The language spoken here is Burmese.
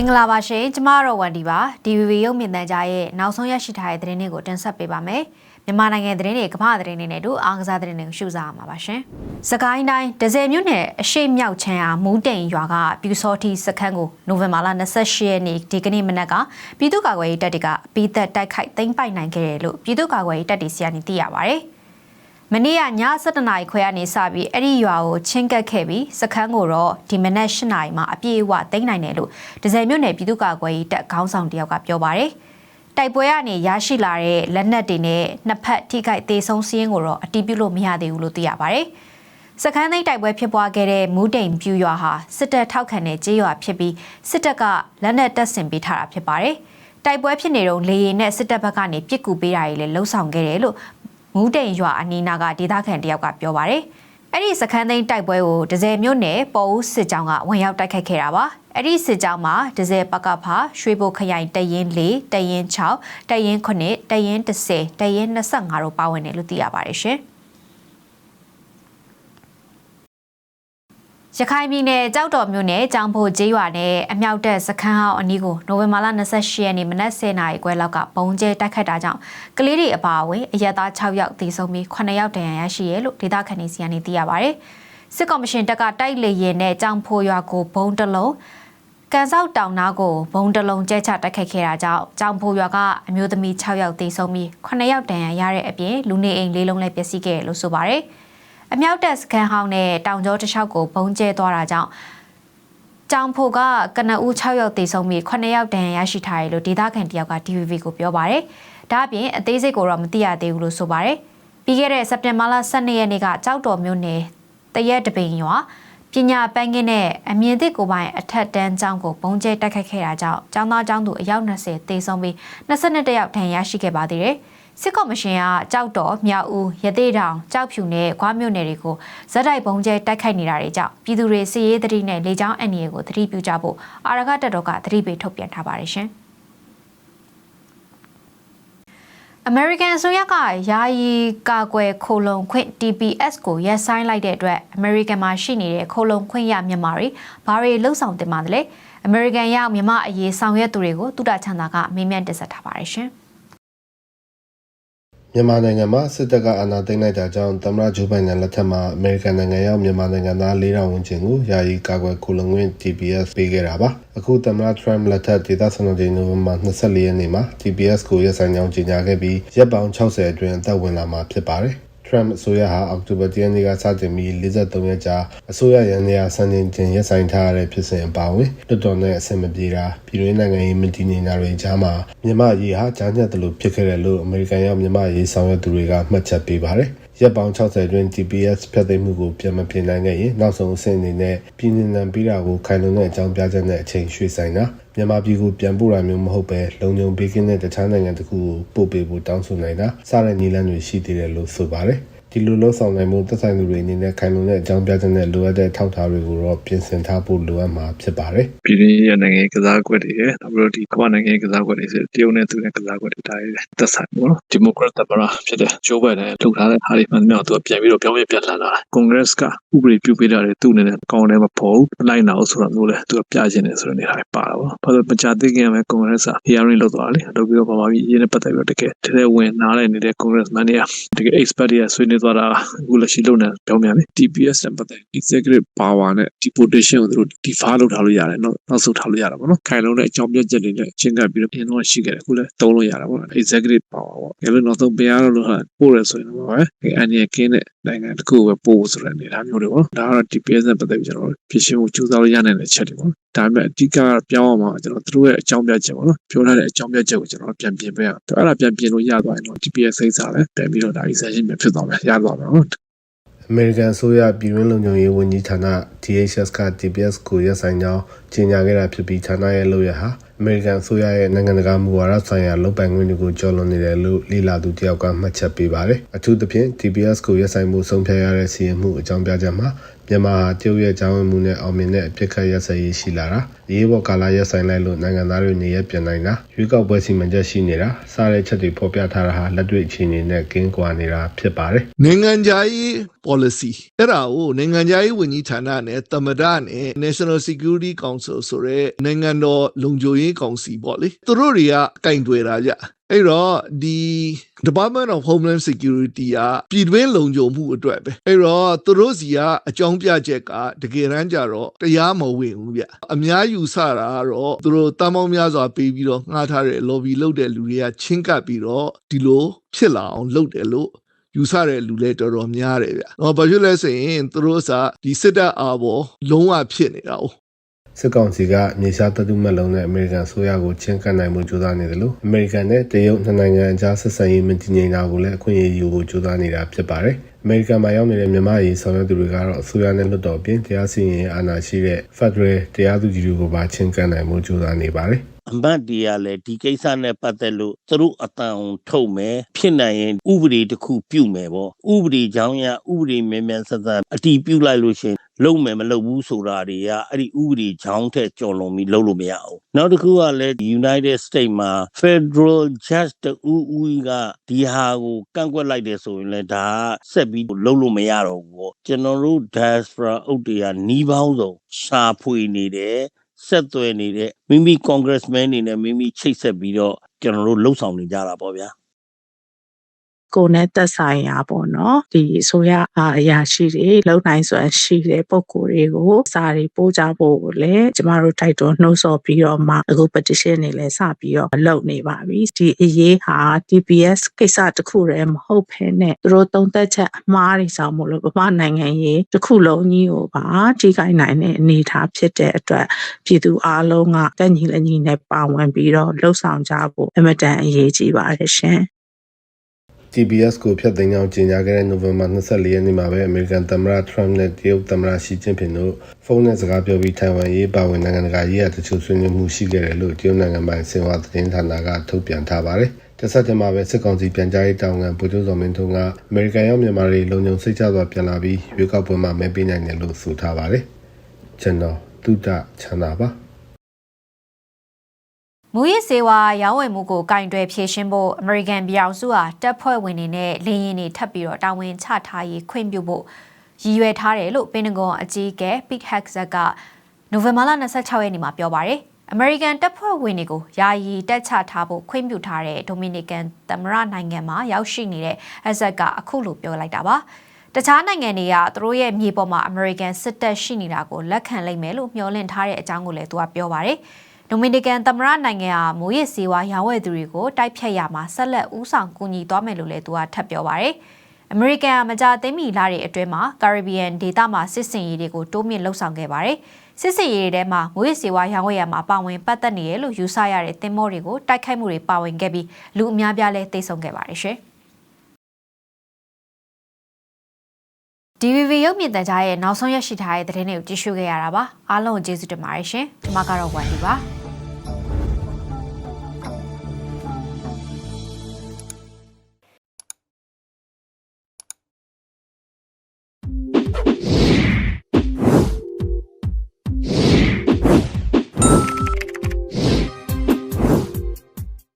င်္ဂလာပါရှင်ကျမတို့ဝန်ဒီပါ DVB ရုပ်မြင်သံကြားရဲ့နောက်ဆုံးရရှိထားတဲ့သတင်းတွေကိုတင်ဆက်ပေးပါမယ်မြန်မာနိုင်ငံသတင်းတွေကမ္ဘာသတင်းတွေနဲ့အတူအားကစားသတင်းတွေကိုရှုစားမှာပါရှင်စကိုင်းတိုင်းဒဇယ်မြို့နယ်အရှိမြောက်ချမ်းအားမူးတိန်ရွာကပြူစောတိစခန်းကိုနိုဝင်ဘာလ28ရက်နေ့ဒီကနေ့မနက်ကပြည်သူ့ကာကွယ်ရေးတပ်တွေကအပိသက်တိုက်ခိုက်သိမ်းပိုက်နိုင်ခဲ့တယ်လို့ပြည်သူ့ကာကွယ်ရေးတပ်တွေစီကနေသိရပါဗျ။ မနေ့ကည7:00နာရီခွဲကနေစပြီးအဲ့ဒီရွာကိုချင်းကပ်ခဲ့ပြီးစခန်းကိုတော့ဒီမနက်8:00နာရီမှာအပြည့်အဝသိမ်းနိုင်တယ်လို့ဒဇယ်မြို့နယ်ပြည်သူ့ကာကွယ်ရေးတပ်ခေါင်းဆောင်တယောက်ကပြောပါတယ်။တိုက်ပွဲကနေရရှိလာတဲ့လက်နက်တွေနဲ့နှစ်ဖက်ထိခိုက်သေးဆုံးစည်းရင်းကိုတော့အတိပြုလို့မရသေးဘူးလို့သိရပါတယ်။စခန်းသိမ်းတိုက်ပွဲဖြစ်ပွားခဲ့တဲ့မူးတိန်ပြူရွာဟာစစ်တပ်ထောက်ခံတဲ့ကြေးရွာဖြစ်ပြီးစစ်တပ်ကလက်နက်တပ်ဆင်ပေးထားတာဖြစ်ပါတယ်။တိုက်ပွဲဖြစ်နေတော့လေရင်နဲ့စစ်တပ်ဘက်ကနေပြစ်ကူပေးတာတွေလည်းလှုံ့ဆော်ခဲ့တယ်လို့ မူးတိန်ရွာအနီးနားကဒေသခံတယောက်ကပြောပါတယ်။အဲ့ဒီစခန်းသိမ်းတိုက်ပွဲကိုဒဇယ်မြို့နယ်ပေါ်ဦးစစ်ကြောင်းကဝင်ရောက်တိုက်ခိုက်ခဲ့တာပါ။အဲ့ဒီစစ်ကြောင်းမှာဒဇယ်ပကဖာရွှေဘိုခရိုင်တရင်၄တရင်6တရင်9တရင်10တရင်25တို့ပါဝင်တယ်လို့သိရပါတယ်ရှင်။ ရခိုင်ပြည်နယ်ကြောက်တော်မြို့နယ်ကြောင်ဖို့ကျေးရွာနဲ့အမြောက်တပ်စခန်းဟောင်းအနီးကိုနိုဝင်ဘာလ28ရက်နေ့မနက်10:00နာရီခွဲလောက်ကပုံကျဲတိုက်ခိုက်တာကြောင့်ကလေးတွေအပါအဝင်အရက်သား6ယောက်သေဆုံးပြီး9ယောက်ဒဏ်ရာရရှိရဲလို့ဒေသခံတွေစီကနေသိရပါဗျ။စစ်ကော်မရှင်တပ်ကတိုက်လေရင်နဲ့ကြောင်ဖို့ရွာကိုဘုံတလုံးကန်ဆောက်တောင်နာကိုဘုံတလုံးကျဲချတိုက်ခိုက်ခဲ့တာကြောင့်ကြောင်ဖိုရွာကအမျိုးသမီး6ယောက်သေဆုံးပြီး9ယောက်ဒဏ်ရာရတဲ့အပြင်လူနေအိမ်၄လုံးလည်းပျက်စီးခဲ့တယ်လို့ဆိုပါတယ်။ အမြောက်တက်စခန်းဟောင်းနဲ့တောင်ကျောတစ်လျှောက်ကိုဘုံကျဲသွားတာကြောင့်ကြောင်ဖိုကကနအူး6ယောက်သေဆုံးပြီး9ယောက်ဒဏ်ရာရရှိထားတယ်လို့ဒေသခံတယောက်က DVB ကိုပြောပါတယ်။ဒါ့အပြင်အသေးစိတ်ကိုတော့မသိရသေးဘူးလို့ဆိုပါတယ်။ပြီးခဲ့တဲ့စက်တင်ဘာလ12ရက်နေ့ကကြောက်တော်မြို့နယ်တရက်တပင်ရွာပညာပန်းကင်းနဲ့အမြင့်သစ်ကိုပိုင်အထက်တန်းကျောင်းကိုဘုံကျဲတိုက်ခိုက်ခဲ့တာကြောင့်ကျောင်းသားကျောင်းသူအယောက်20သေဆုံးပြီး22ယောက်ဒဏ်ရာရရှိခဲ့ပါသေးတယ်။ စစ်ကော်မရှင်ကကြောက်တော်မြောက်ဦးရသေးတောင်ကြောက်ဖြူနဲ့ခွားမြို့နယ်တွေကိုဇက်တိုက်ပုံကျဲတိုက်ခိုက်နေတာတွေကြောင့်ပြည်သူတွေစီရေးသတိနဲ့လေကြောင်းအန်ရီကိုသတိပြုကြဖို့အာရခတပ်တော်ကသတိပေးထုတ်ပြန်ထားပါတယ်ရှင်အမေရိကန်အစိုးရကယာယီကာကွယ်ခိုလုံခွင့် TPS ကိုရပ်ဆိုင်းလိုက်တဲ့အတွက်အမေရိကန်မှာရှိနေတဲ့ခိုလုံခွင့်ရမြန်မာတွေဘာတွေလှုပ်ဆောင်တင်ပါသလဲအမေရိကန်ရောက်မြန်မာအရေးဆောင်ရွက်သူတွေကိုတုဒချန်တာကမေးမြန်းတင်ဆက်ထားပါတယ်ရှင် မြန်မာနိုင်ငံမှာစစ်တပ်ကအာဏာသိမ်းလိုက်တာကြောင့်သမ္မတဂျိုးဘိုင်ဒန်လက်ထက်မှာအမေရိကန်နိုင်ငံရောက်မြန်မာနိုင်ငံသား4000ဝန်းကျင်ကိုယာယီကာကွယ်ခိုလုံခွင့် TPS ပေးခဲ့တာပါအခုသမ္မတ Trump လက်ထက်ဒေသစံတော်ချိန်နိုဝင်ဘာ24ရက်နေ့မှာ TPS ကိုရပ်ဆိုင်းကြောင်းကြေညာခဲ့ပြီးရက်ပေါင်း60အတွင်းအသက်ဝင်လာမှာဖြစ်ပါတယ် Trump အစိုးရဟာအောက်တိုဘာ10ရက်နေ့ကစတင်ပြီး43ရက်ကြာအစိုးရရန်နေရာစံချိန်တင်ရပ်ဆိုင်ထားရတဲ့ဖြစ်စဉ်အပါအဝင်လွတ်တော်နဲ့အဆင်မပြေတာပြည်တွင်းနိုင်ငံရေးမတည်ငြိမ်တာတွေကြားမှာမြန်မာရေးဟာကြားညက်တယ်လို့ဖြစ်ခဲ့တယ်လို့အမေရိကန်ရောက်မြန်မာရေးဆောင်ရွက်သူတွေကမှတ်ချက်ပေးပါတယ် ရက်ပေါင်း60အတွင်း GPS ဖြတ်သိမ်းမှုကိုပြန်မပြင်နိုင်ခဲ့ရင်နောက်ဆုံးအဆင့်အနေနဲ့ပြည်နှံပြီးတာကိုခိုင်လုံတဲ့အကြောင်းပြချက်နဲ့အချိန်ရွှေ့ဆိုင်တာမြန်မာပြည်ကိုပြန်ပို့တာမျိုးမဟုတ်ပဲလုံခြုံပေးကင်းတဲ့တခြားနိုင်ငံတစ်ခုကိုပို့ပေးဖို့တောင်းဆိုနိုင်တာစတဲ့နည်းလမ်းတွေရှိသေးတယ်လို့ဆိုပါတယ် ဒီလိုလှုပ်ဆောင်နိုင်မှုသက်ဆိုင်သူတွေအနေနဲ့ခိုင်လုံတဲ့အကြောင်းပြချက်နဲ့လိုအပ်တဲ့ထောက်ထားတွေကိုတော့ပြင်ဆင်ထားဖို့လိုအပ်မှာဖြစ်ပါတယ်။ပြည်တွင်းရနိုင်ငံကစားကွက်တွေရဲ့နောက်ပြီးတော့ဒီကမ္ဘာနိုင်ငံကစားကွက်တွေဆိုတရုတ်နဲ့သူနဲ့ကစားကွက်တွေဒါတွေသက်ဆိုင်ပေါ့နော်။ဒီမိုကရက်တပ်မတော်ဖြစ်တဲ့ဂျိုးဘိုင်ဒန်လှုပ်ထားတဲ့ဟာတွေမှန်တယ်သူကပြန်ပြီးတော့ပြောင်းပြပြလာတာ။ကွန်ဂရက်စ်ကဥပဒေပြုပေးတာတွေသူ့အနေနဲ့ကောင်းတယ်မဖို့လိုက်နာအောင်ဆိုတာမျိုးလဲသူကပြချင်တယ်ဆိုတဲ့နေရာပါတာပေါ့။ဘာလို့မကြသေးခင်ကပဲကွန်ဂရက်က hearing လုပ်သွားတယ်။လုပ်ပြီးတော့ဗမာပြည်ရင်းနဲ့ပတ်သက်ပြီးတော့တကယ်တကယ်ဝင်နားလည်နေတဲ့ congressman တွေကတကယ် expert တွေဆွေးနွေးသွားတာအခုလက်ရှိလုပ်နေပြောင်းပြန်လေ TPS နဲ့ပတ်သက် executive power နဲ့ deportation ကိုသူတို့ defer လုပ်ထားလို့ရတယ်နော်နောက်ဆုတ်ထားလို့ရတာပေါ့နော်ခိုင်လုံးတဲ့အကြောင်းပြချက်တွေနဲ့ချင်းကပ်ပြီးတော့အရင်တော့ရှိခဲ့တယ်အခုလည်းသုံးလို့ရတာပေါ့ executive power ပေါ့ဒါလည်းနောက်ဆုံးပြန်ရလို့ဟာပို့ရဆိုရင်တော့ပဲအန်ရကင်းတဲ့နိုင်ငံတစ်ခုပဲပို့ဆိုတဲ့အနေအထားမျိုးတွေပေါ့ဒါကတော့ TPS နဲ့ပတ်သက်ပြီးကျွန်တော်ဖြစ်ရှင်းမှုကြိုးစားလို့ရနိုင်တဲ့ချက်တွေပေါ့ဒါပေမဲ့အဓိကပြောင်းအောင်မှာကျွန်တော်တို့ရဲ့အကြောင်းပြချက်ပေါ့နော်ပြောထားတဲ့အကြောင်းပြချက်ကိုကျွန်တော်ပြန်ပြင်ပေးအောင်အဲ့ဒါပြန်ပြင်လို့ရသွားရင်တော့ TPS စိတ်စားလဲပြန်ပြီးတော့ဒါ extension ပြန်ဖြစ်သွားမယ်ရသွားမယ်နော်အမေရိကန်အစိုးရပြည်တွင်းလုံခြုံရေးဝန်ကြီးဌာန DHS က TPS ကိုရပ်ဆိုင်ကြောင်းကြေညာခဲ့တာဖြစ်ပြီးဌာနရဲ့လုပ်ရဟာအမေရိကန်အစိုးရရဲ့နိုင်ငံတကာမူဝါဒဆိုင်ရာလုပ်ပိုင်ခွင့်တွေကိုကျော်လွန်နေတယ်လို့လေလာသူတယောက်ကမှတ်ချက်ပေးပါတယ်။အထူးသဖြင့် TPS ကိုရပ်ဆိုင်မှုဆုံးဖြတ်ရတဲ့စီရင်မှုအကြောင်းပြချက်မှာ မြန်မာဟာတရုတ်ရဲ့ကြောင်းဝင်မှုနဲ့အောင်မြင်တဲ့အပြစ်ခတ်ရက်စက်ရေးရှိလာတာအရေးပေါ်ကာလရက်ဆိုင်လိုက်လို့နိုင်ငံသားတွေနေရပြန်နိုင်တာရွေးကောက်ပွဲစီမံချက်ရှိနေတာစတဲ့ချက်တွေဖော်ပြထားတာဟာလက်တွေ့အခြေအနေနဲ့ကင်းကွာနေတာဖြစ်ပါတယ်နိုင်ငံခြားရေး policy အဲ့ဒါကိုနိုင်ငံခြားရေးဝန်ကြီးဌာနနဲ့သမ္မတနဲ့ National Security Council ဆိုရဲနိုင်ငံတော်လုံခြုံရေးကောင်စီပေါ့လေသူတို့တွေကကင်တွယ်တာကြ အဲ့တော့ဒီ Department of Homeland Security ကပြည်တွင်းလုံခြုံမှုအတွက်ပဲအဲ့တော့သူတို့စီကအကြောင်းပြချက်ကတကယ်တမ်းကျတော့တရားမဝင်ဘူးဗျအများယူဆတာကတော့သူတို့တမ်းပေါင်းများစွာပေးပြီးတော့ငှားထားတဲ့ lobby လုပ်တဲ့လူတွေကချင်းကပ်ပြီးတော့ဒီလိုဖြစ်လာအောင်လုပ်တယ်လို့ယူဆတဲ့လူလည်းတော်တော်များတယ်ဗျ။တော့ဘာဖြစ်လဲဆိုရင်သူတို့ကဒီစစ်တပ်အာဘောလုံးဝဖြစ်နေတာ哦 စစ်ကောင်စီကမြေရှားတပ်တုမဲ့လုံးနဲ့အမေရိကန်ဆိုရကိုချင်းကပ်နိုင်မှုကြိုးစားနေတယ်လို့အမေရိကန်နဲ့တရုတ်နှစ်နိုင်ငံအကြားဆက်ဆံရေးမတည်ငြိမ်တာကိုလည်းအခွင့်အရေးယူဖို့ကြိုးစားနေတာဖြစ်ပါတယ်။အမေရိကန်မှာရောက်နေတဲ့မြန်မာရေးဆောင်ရွက်သူတွေကတော့အစိုးရနဲ့လွှတ်တော်အပြင်တရားစီရင်ရေးအာဏာရှိတဲ့ Federal တရားသူကြီးတွေကိုပါချင်းကပ်နိုင်မှုကြိုးစားနေပါတယ်။အမတ်တွေကလည်းဒီကိစ္စနဲ့ပတ်သက်လို့သူတို့အတန်အောင်ထုတ်မယ်ဖြစ်နိုင်ရင်ဥပဒေတစ်ခုပြုမယ်ပေါ့ဥပဒေကြောင်းရဥပဒေမြန်မြန်ဆက်ဆက်အတီးပြုလိုက်လို့ရှရင် လုံးမယ်မလုပ်ဘူးဆိုတာတွေကအဲ့ဒီဥပဒေကြောင်းထက်ကျော်လွန်ပြီးလုပ်လို့မရဘူးနောက်တစ်ခုကလည်း United States မှာ Federal Judge တူဦးကဒီဟာကိုကန့်ကွက်လိုက်တယ်ဆိုရင်လည်းဒါကဆက်ပြီးလုပ်လို့မရတော့ဘူးပေါ့ကျွန်တော်တို့ diaspora အုပ်တွေကနှီးပေါင်းစုံရှာဖွေနေတယ်ဆက်သွယ်နေတဲ့မိမိ congressman တွေနဲ့မိမိချိတ်ဆက်ပြီးတော့ကျွန်တော်တို့လှုပ်ဆောင်နေကြတာပေါ့ဗျာ ကိုယ်နဲ့သက်ဆိုင်ရာပေါ့နော်ဒီဆိုရအရာရှိတွေလုံနိုင်စွာရှိတဲ့ပုံကိုယ်တွေကိုစာတွေပို့ကြဖို့ကိုလည်းကျမတို့တိုက်တွန်းနှိုးဆော်ပြီးတော့မှအခု petition တွေလည်းစပြီးတော့လုပ်နေပါပြီဒီအရေးဟာ TPS ကိစ္စတစ်ခုတည်းမဟုတ်ဘဲနဲ့သူတို့သုံးသက်ချက်အမှားတွေကြောင့်မို့လို့ဗမာနိုင်ငံရေးတစ်ခုလုံးကြီးကိုပါထိခိုက်နိုင်တဲ့အနေအထားဖြစ်တဲ့အတွက်ပြည်သူအလုံးကတက်ညီလက်ညီနဲ့ပါဝင်ပြီးတော့လှုပ်ဆောင်ကြဖို့အမတန်အရေးကြီးပါတယ်ရှင် TBS ကိုဖျက်သိမ်းကြောင်းကြေညာခဲ့တဲ့နိုဝင်ဘာ24ရက်နေ့မှာပဲအမေရိကန်သမ္မတထရမ့်နဲ့တရုတ်သမ္မတရှီကျင့်ဖျင်တို့ဖုန်းနဲ့စကားပြောပြီးထိုင်ဝမ်ရေးပါဝင်နိုင်ငံတကာရေးရာတချို့ဆွေးနွေးမှုရှိခဲ့တယ်လို့တရုတ်နိုင်ငံပိုင်စင်ဟွာသတင်းဌာနကထုတ်ပြန်ထားပါတယ်။တဆက်တည်းမှာပဲစစ်ကောင်စီပြန်ကြားရေးတာဝန်ခံဗိုလ်ချုပ်စော်မင်းထွန်းကအမေရိကန်ရောက်မြန်မာတွေလုံခြုံစိတ်ချစွာပြန်လာပြီးရွေးကောက်ပွဲမှာမဲပေးနိုင်တယ်လို့ဆိုထားပါတယ်။ကျွန်တော်တုဒ္ဒချမ်းသာပါ။ မူရစ်စေဝါရောင်းဝယ်မှုကိုကင်တွယ်ဖြေရှင်းဖို့အမေရိကန်ပြည်အောင်စုဟာတပ်ဖွဲ့ဝင်တွေနဲ့လေရင်တွေထပ်ပြီးတော့တာဝန်ချထားရေးခွင့်ပြုဖို့ရည်ရွယ်ထားတယ်လို့ပင်တဂွန်အကြီးအကဲ Pete Hegseth ကနိုဝင်ဘာလ26ရက်နေ့မှာပြောပါတယ်အမေရိကန်တပ်ဖွဲ့ဝင်တွေကိုယာယီတက်ချထားဖို့ခွင့်ပြုထားတဲ့ဒိုမီနီကန်သမ္မတနိုင်ငံမှာရောက်ရှိနေတဲ့ Hegseth ကအခုလိုပြောလိုက်တာပါတခြားနိုင်ငံတွေကသူတို့ရဲ့မြေပေါ်မှာအမေရိကန်စစ်တပ်ရှိနေတာကိုလက်ခံလိုက်မယ်လို့မျှော်လင့်ထားတဲ့အကြောင်းကိုလည်းသူကပြောပါတယ်။ ဒိုမီနီကန်သမ္မတနိုင်ငံဟာမိုးရစ်စေဝါရောင်းဝယ်သူတွေကိုတိုက်ဖြတ်ရမှာဆက်လက်ဦးဆောင်ကူညီသွားမယ်လို့လည်းသူကထပ်ပြောပါရယ်အမေရိကန်ကမကြသိမ်းမီလာတွေအတွင်းမှာကာရစ်ဘီယန်ဒေသမှာစစ်စင်ရေးတွေကိုတိုးမြင့်လှုပ်ဆောင်ခဲ့ပါတယ်စစ်စင်ရေးတွေထဲမှာမိုးရစ်စေဝါရောင်းဝယ်ရမှာပါဝင်ပတ်သက်နေရလို့ယူဆရတဲ့သင်္ဘောတွေကိုတိုက်ခိုက်မှုတွေပါဝင်ခဲ့ပြီးလူအများပြားလည်းသိဆုံးခဲ့ပါတယ်ရှင် DVV ရုပ်မြင်သံကြားရဲ့နောက်ဆုံးရရှိထားတဲ့သတင်းတွေကိုကြည့်ရှုခဲ့ရတာပါအားလုံးကိုကျေးဇူးတင်ပါတယ်ရှင်ကျွန်မကတော့ဝန်ဒီပါ